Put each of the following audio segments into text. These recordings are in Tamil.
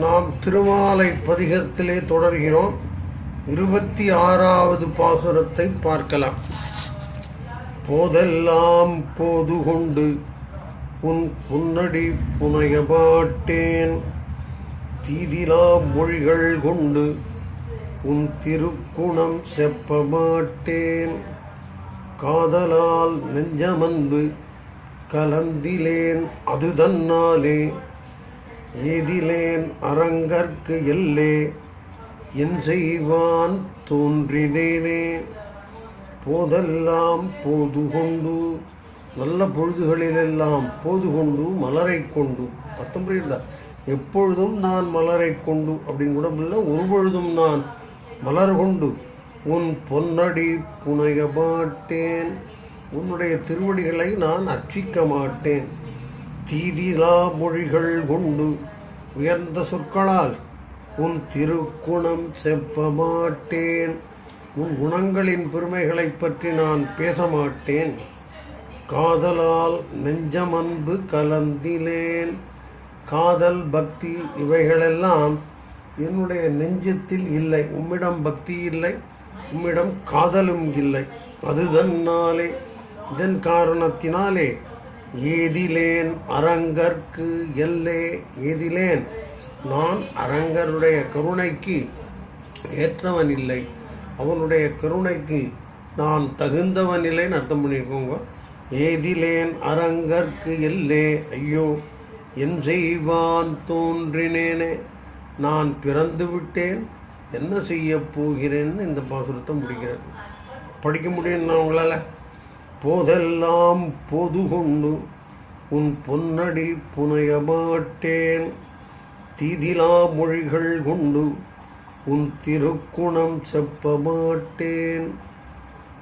நாம் திருமாலை பதிகத்திலே தொடர்கிறோம். இருபத்தி ஆறாவது பாசுரத்தை பார்க்கலாம். போதெல்லாம் போது கொண்டு உன் புன்னடி புனைய பாட்டேன் தீதிலா மொழிகள் கொண்டு உன் திருக்குணம் செப்ப மாட்டேன். காதலால் நெஞ்சமன்பு கலந்திலேன் அது தன்னாலே ஏதிலேன் அரங்கற்கு எல்லே என் செய்வான் தோன்றினேனே. போதெல்லாம் போது கொண்டு நல்ல பொழுதுகளிலெல்லாம் போது கொண்டு மலரை கொண்டு. அர்த்தம் புரியுதா எப்பொழுதும் நான் மலரை கொண்டு அப்படின்னு கூட இல்லை ஒரு பொழுதும் நான் மலர் கொண்டு. உன் பொன்னடி புனைய மாட்டேன் உன்னுடைய திருவடிகளை நான் அர்ச்சிக்க மாட்டேன். தீதிலா மொழிகள் கொண்டு உயர்ந்த சொற்களால் உன் திருக்குணம் செப்ப மாட்டேன் உன் குணங்களின் பெருமைகளைப் பற்றி நான் பேச மாட்டேன் காதலால் நெஞ்சமன்பு கலந்திலேன். காதல் பக்தி இவைகளெல்லாம் என்னுடைய நெஞ்சத்தில் இல்லை. உம்மிடம் பக்தி இல்லை உம்மிடம் காதலும் இல்லை. அதுதன்னாலே இதன் காரணத்தினாலே ஏதிலேன் அரங்கற்கு எல்லே ஏதிலேன். நான் அரங்கருடைய கருணைக்கு ஏற்றவன் இல்லை அவனுடைய கருணைக்கு நான் தகுந்தவன் இல்லைன்னு அர்த்தம் பண்ணியிருக்கோங்க ஏதிலேன் அரங்கற்கு எல்லே. ஐயோ என் செய்வான் தோன்றினேனே. நான் பிறந்து விட்டேன். என்ன செய்ய போகிறேன்னு இந்த பாசுரத்தை முடிக்கிறேன் படிக்க முடியும் உங்களால்? போதெல்லாம் பொது கொண்டு உன் பொன்னடி புனைய மாட்டேன் திதிலா மொழிகள் கொண்டு உன் திருக்குணம் செப்ப மாட்டேன்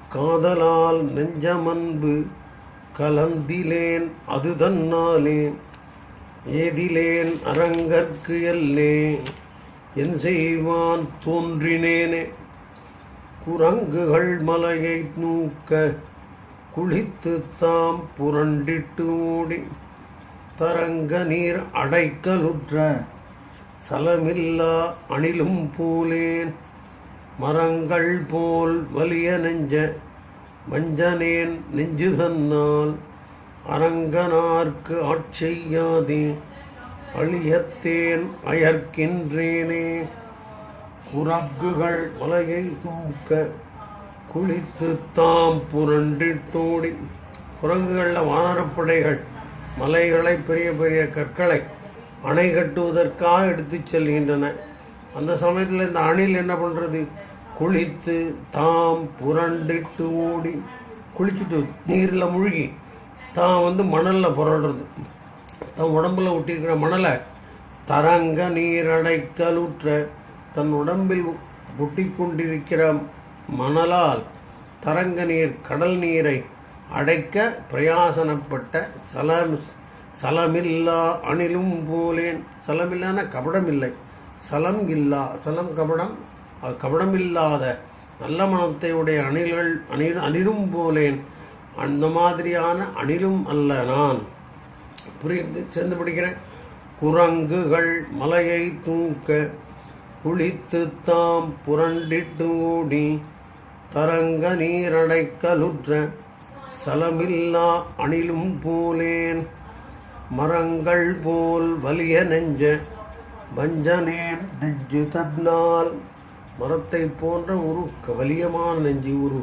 காதலால் நெஞ்சமன்பு கலந்திலேன் அது தன்னாலே ஏதிலேன் அரங்கற்கு எல்லே என் செய்வான் தோன்றினேனே. குரங்குகள் மலையை நூக்க குளித்து தாம் புரண்டிட்டு ஓடி தரங்க நீர் அடைக்கலுற்ற சலமில்லா அணிலும் போலேன் மரங்கள் போல் வலிய நெஞ்ச மஞ்சனேன் நெஞ்சு தன்னால் அரங்கனார்க்கு ஆட்செய்யாதே அழியத்தேன் அயர்க்கின்றேனே. குரங்குகள் மலையை தூக்க குளித்து தாம் புரண்டிட்டோடி குரங்குகளில் வானரப்படைகள் மலைகளை பெரிய பெரிய கற்களை அணை கட்டுவதற்காக எடுத்துச் செல்கின்றன. அந்த சமயத்தில் இந்த அணில் என்ன பண்ணுறது குளித்து தாம் புரண்டிட்டு ஓடி குளிச்சுட்டு நீரில் மூழ்கி தான் வந்து மணலில் புரடுறது தன் உடம்புல ஒட்டியிருக்கிற மணலை தரங்க நீரடைக்கலுற்ற தன் உடம்பில் ஒட்டி கொண்டிருக்கிற மணலால் தரங்க நீர் கடல் நீரை அடைக்க பிரயாசனப்பட்ட சலம் சலமில்லா அணிலும் போலேன். சலமில்லான கபடம் இல்லை. சலம் இல்லா சலம் கபடம் கபடம் இல்லாத நல்ல மனத்தை உடைய அணில்கள் அணி அணிலும் போலேன். அந்த மாதிரியான அணிலும் அல்ல நான். புரிந்து? சேர்ந்து படிக்கிறேன். குரங்குகள் மலையை தூக்க குளித்து தாம் புரண்டிட்டு ஓடி தரங்க நீரடைக்கலுற்ற சலமில்லா அணிலும் போலேன். மரங்கள் போல் வலிய நெஞ்ச வஞ்சனேன் நெஞ்சு தன்னால். மரத்தை போன்ற ஒரு வலியமான நெஞ்சு ஒரு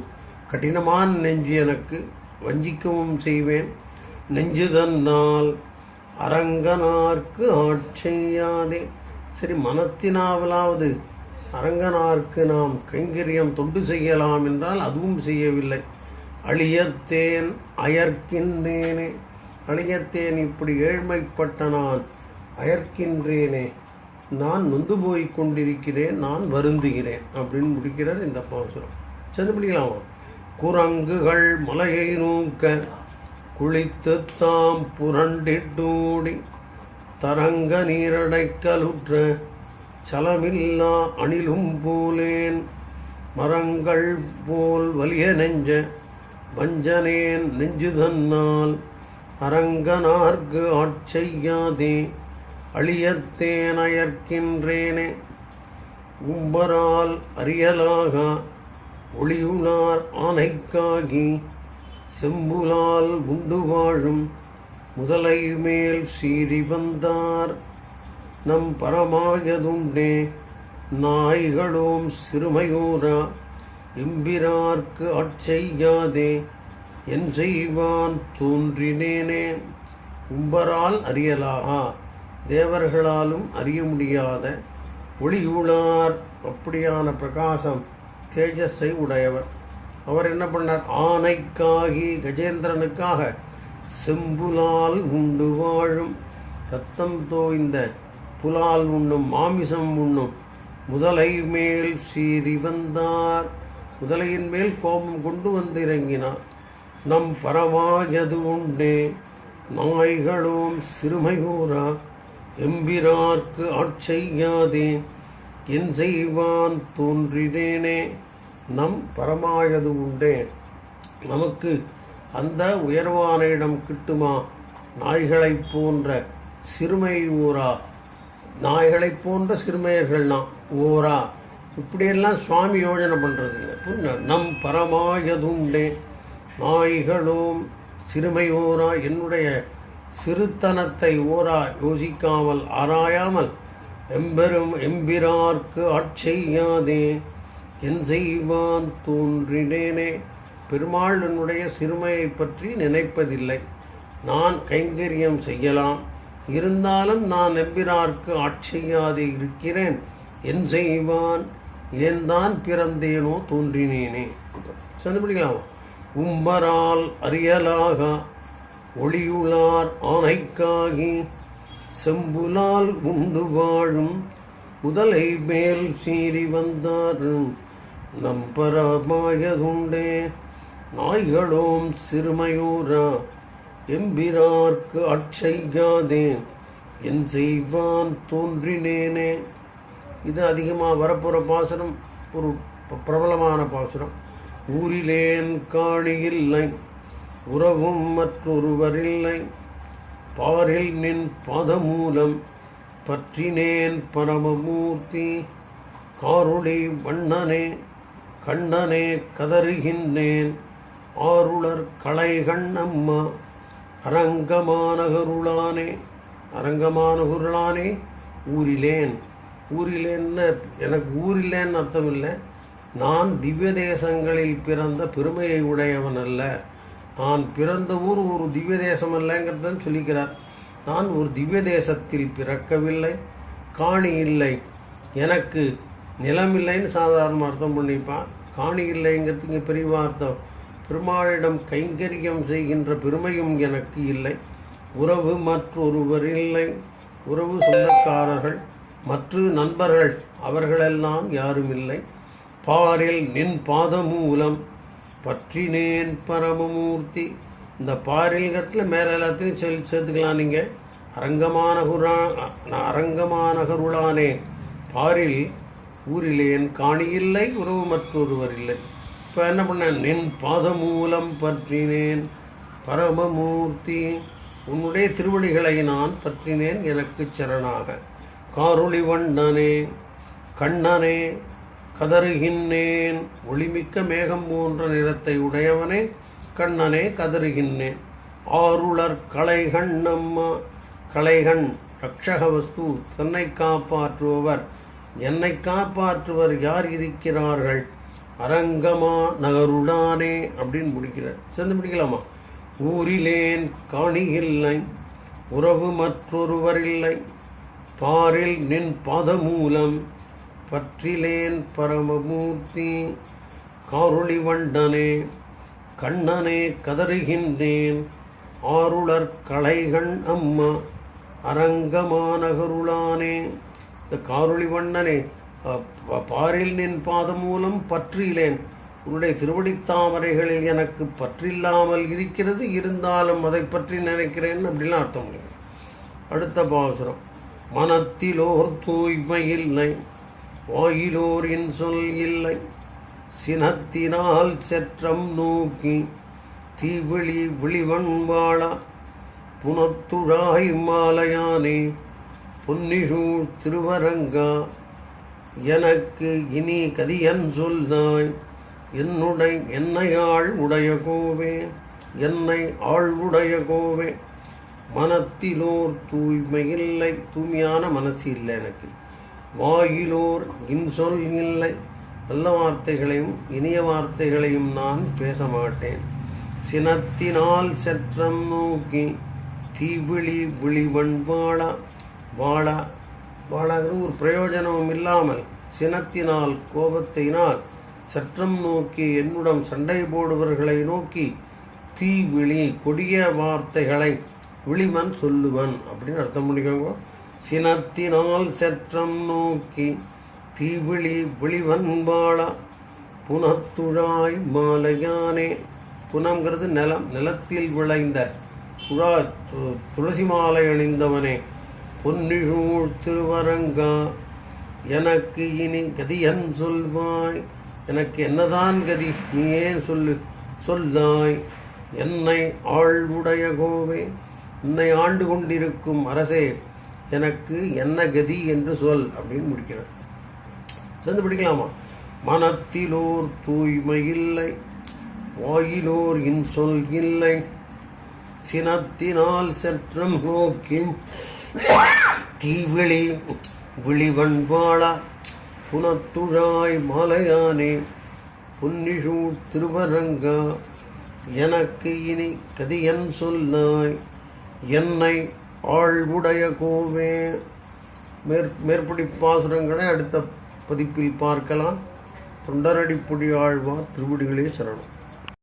கடினமான நெஞ்சு எனக்கு வஞ்சிக்கவும் செய்வேன். நெஞ்சு தன்னால் அரங்கனார்க்கு ஆட்செய்யாதே சரி மனத்தினாவலாவது அரங்கனார்க்கு நாம் கைங்கரியம் தொண்டு செய்யலாம் என்றால் அதுவும் செய்யவில்லை. அழியத்தேன் அயர்க்கின்றேனே. அழியத்தேன் இப்படி ஏழ்மைப்பட்ட நான் அயர்க்கின்றேனே. நான் நொந்து போய் கொண்டிருக்கிறேன் நான் வருந்துகிறேன் அப்படின்னு முடிக்கிறார் இந்த பாசுரம் சேர்ந்து பிடிக்கலாமா குரங்குகள் மலையை நோக்க குளித்து தாம் புரண்டிட்டோடி. தரங்க நீரடைக்கலுற்ற சலமில்லா அணிலும் போலேன். மரங்கள் போல் வலிய நெஞ்ச வஞ்சனேன் நெஞ்சு தன்னால் அரங்கனார்க்கு ஆட்செய்யாதே அழியத்தேனயர்க்கின்றேனே உம்பரால் அறியலாக ஒளியுளார் ஆனைக்காகி செம்புலால் உண்டு வாழும் முதலை மேல் சீறி வந்தார். நம் பரமாயதுண்டே நாய்களோம் சிறுமையோரா எம்பிரார்க்கு அட்செய்யாதே என் செய்வான் தோன்றினேனே. உம்பரால் அறியலாகா தேவர்களாலும் அறிய முடியாத ஒளியுளார் அப்படியான பிரகாசம் தேஜஸை உடையவர். அவர் என்ன பண்ணார்? ஆனைக்காகி கஜேந்திரனுக்காக செம்புலால் உண்டு வாழும் ரத்தம் தோய்ந்த புலால் உண்ணும் மாமிசம் உண்ணும். முதலை மேல் சீறி வந்தார். முதலையின் மேல் கோபம் கொண்டு வந்து இறங்கினார் நம் பரமாயது உண்டே. நாய்களும் சிறுமையூரா. எம்பிரார்க்கு ஆட்செய்யாதே என் செய்வான் தோன்றினேனே. நம் பரமாயது உண்டே. நமக்கு அந்த உயர்வான இடம் கிட்டுமா? நாய்களைப் போன்ற சிறுமை ஊரா நாய்களைப் போன்ற சிறுமையர்கள்னா ஓரா இப்படியெல்லாம் சுவாமி யோஜனை பண்ணுறதில்ல புரிஞ்ச நம் பரமாயதுண்டே. நாய்களும் சிறுமையோரா. என்னுடைய சிறுத்தனத்தை ஓரா யோசிக்காமல் ஆராயாமல் எம்பெரும் எம்பிரார்க்கு ஆட்செய்யாதே என் செய்வான் தோன்றினேனே. பெருமாள் என்னுடைய சிறுமையை பற்றி நினைப்பதில்லை. நான் கைங்கரியம் செய்யலாம். இருந்தாலும் நான் எம்பிரார்க்கு ஆட்சியாது இருக்கிறேன். என் செய்வான் ஏன் தான் பிறந்தேனோ தோன்றினேனே. சேர்ந்து பிடிக்கலாமா உம்பரால் அறியலாக ஒளியுளார் ஆனைக்காகி செம்புலால் உண்டு வாழும் முதலை மேல் சீறி வந்தாரும் நம்பரமாயதுண்டே நாய்களோம் சிறுமையூரா எம்பிரார்க்கு அட்சையாதே என் செய்வான் தோன்றினேனே. இது அதிகமாக வரப்போகிற பாசனம் ஒரு பிரபலமான பாசுரம். ஊரிலேன் காணியில்லை உறவும் மற்றொருவரில்லை பாரில் நின் பதமூலம் பற்றினேன் பரமமூர்த்தி. காருளி வண்ணனே கண்ணனே கதறுகின்றேன். ஆருளர் கலை கண்ணம்மா அரங்கமானகருளானே அரங்கமானகருளானே ஊரிலேன். ஊரிலேன்னு எனக்கு ஊரிலேன்னு அர்த்தம் இல்லை நான் திவ்ய தேசங்களில் பிறந்த பெருமையை உடையவன் அல்ல. நான் பிறந்த ஊர் ஒரு திவ்ய தேசம் அல்லங்கிறதான் சொல்லிக்கிறார். நான் ஒரு திவ்ய தேசத்தில் பிறக்கவில்லை காணி இல்லை. எனக்கு நிலம் இல்லைன்னு சாதாரண அர்த்தம் பண்ணிப்பான். காணி இல்லைங்கிறதுக்கு பெரிய அர்த்தம் பெருமாளிடம் கைங்கரியம் செய்கின்ற பெருமையும் எனக்கு இல்லை. உறவு மற்றொருவர் இல்லை. உறவு சொந்தக்காரர்கள் மற்ற நண்பர்கள் அவர்களெல்லாம் யாரும் இல்லை. பாரில் நின் பாதமூலம் பற்றினேன் பரமமூர்த்தி. இந்த பாரில்கிறதுல மேலே எல்லாத்தையும் செல் சேர்த்துக்கலாம் நீங்கள் அரங்கமானகுரா அரங்கமானகருளானே பாரில் ஊரிலேன் காணியில்லை உறவு மற்றொருவர் இல்லை. இப்போ என்ன பண்ணேன் நின் பாதமூலம் பற்றினேன் பரமமூர்த்தி உன்னுடைய திருவடிகளை நான் பற்றினேன் எனக்கு சரணாக. காரொளி வண்ணனே கண்ணனே கதறுகின்றேன். ஒளிமிக்க மேகம் போன்ற நிறத்தை உடையவனே கண்ணனே கதறுகின்றேன். ஆருளர் கலைகண்ணம்மா கலைகண் ரக்ஷக வஸ்து தன்னை காப்பாற்றுபவர். என்னை காப்பாற்றுவர் யார் இருக்கிறார்கள்? அரங்கமா நகருடானே அப்படின்னு முடிக்கிறார். சேர்ந்து முடிக்கலாமா? ஊரிலேன் காணி இல்லை உறவு மற்றொருவர் இல்லை. பாரில் நின் பாதமூலம் பற்றிலேன் பரமமூர்த்தி காருளி வண்டனே கண்ணனே கதறுகின்றேன். ஆருளர் கலைகண் அம்மா அரங்கமானகருளானே இந்த காருளி வண்ணனே பாரில் நின் பாதம் மூலம் பற்றிலேன். உன்னுடைய திருவடித்தாமரைகளில் எனக்கு பற்றில்லாமல் இருக்கிறது. இருந்தாலும் அதை பற்றி நினைக்கிறேன் அப்படிலாம் அர்த்தம் முடியும் அடுத்த பாசுரம். மனத்திலோர் தூய்மை இல்லை. வாயிலோரின் சொல் இல்லை. சினத்தினால் செற்றம் நோக்கி தீவிழி விழிவன் வாழா. புனத்துழாய் மாலையானே பொன்னிசூழ் திருவரங்கா. எனக்கு இனி கதியன் சொல்லாய் என்னுடை ஆள் உடைய கோவே. என்னை ஆழ்வுடைய கோவே. மனத்திலோர் தூய்மையில்லை தூய்மையான மனசு இல்லை எனக்கு. வாயிலோர் இன்சொல் இல்லை. நல்ல வார்த்தைகளையும் இனிய வார்த்தைகளையும் நான் பேச மாட்டேன். சினத்தினால் சற்றம் நோக்கி தீவிழி விழிவன் வாழ வாழ வாழாங்கிறது ஒரு பிரயோஜனமும் இல்லாமல் சினத்தினால் கோபத்தினால் சற்றம் நோக்கி என்னுடன் சண்டை போடுவர்களை நோக்கி தீ விழி கொடிய வார்த்தைகளை விழிமன் சொல்லுவன் அப்படின்னு அர்த்தம் பண்ணிக்கோங்க. சினத்தினால் சற்றம் நோக்கி தீவிழி விழிவன் பாழா புனத்துழாய் மாலையானே. புனங்கிறது நிலம் நிலத்தில் விளைந்த துழா து- துளசி மாலை அணிந்தவனே. பொன்னிழூழ் திருவரங்கா எனக்கு இனி கதியன் சொல்வாய். எனக்கு என்னதான் கதி நீ ஏன் சொல்லு சொல்லாய். என்னை ஆழ்வுடைய கோவே என்னை ஆண்டு கொண்டிருக்கும் அரசே எனக்கு என்ன கதி என்று சொல் அப்படின்னு முடிக்கிறார். சேர்ந்து படிக்கலாமா? மனத்திலோர் தூய்மை இல்லை வாயிலோர் இன்சொல் இல்லை. சினத்தினால் சற்றம் நோக்கி தீவிழி விழிவன் புனத்துழாய் மாலையானே புன்னிஷூர் திருவரங்கா எனக்கு இனி கதியன் சொல்லாய் என்னை ஆழ்வுடைய கோவே. மேற் மேற்படி பாசுரங்களை அடுத்த பதிப்பில் பார்க்கலாம். தொண்டரடிப்புடி ஆழ்வார் திருவடிகளே சரணம்.